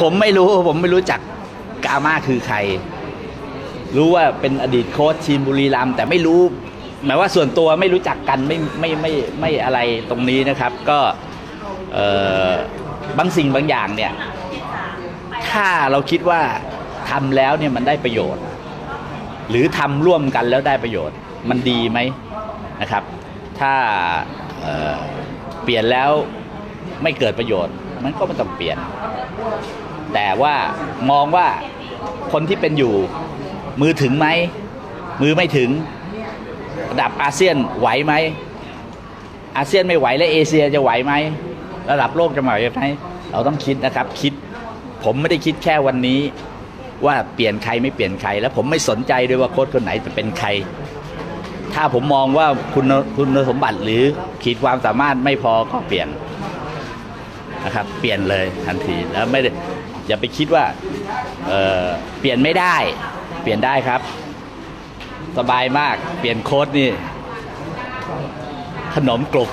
ผมไม่รู้ผมไม่รู้จักกามาคือใคร รู้ว่าเป็นอดีตโค้ชทีมบุรีรัมย์แต่ไม่รู้ หมายว่าส่วนตัวไม่รู้จักกันไม่ไม่ไม่ไม่อะไรตรงนี้นะครับ ก็บางสิ่งบางอย่างเนี่ย ถ้าเราคิดว่าทำแล้วเนี่ยมันได้ประโยชน์ หรือทำร่วมกันแล้วได้ประโยชน์ มันดีไหมนะครับ ถ้าเเปลี่ยนแล้วไม่เกิดประโยชน์ มันก็ไม่ต้องเปลี่ยน แต่ว่ามองว่าคนที่เป็นอยู่มือถึงไหม มือไม่ถึงระดับอาเซียนไหวไหม อาเซียนไม่ไหวและเอเชียจะไหวไหม ระดับโลกจะไหวไหมเราต้องคิดนะครับคิดผมไม่ได้คิดแค่วันนี้ ว่าเปลี่ยนใครไม่เปลี่ยนใคร แล้วผมไม่สนใจด้วยว่าโค้ชคนไหนจะเป็นใคร ถ้าผมมองว่าคุณคุณสมบัติหรือขีดความสามารถไม่พอก็เปลี่ยน นะครับเปลี่ยนเลยทันทีแล้วไม่ได้อย่าไปคิดว่าเเปลี่ยนไม่ได้ เปลี่ยนได้ครับ สบายมากเปลี่ยนโค้ดนี่ ขนมกรุบ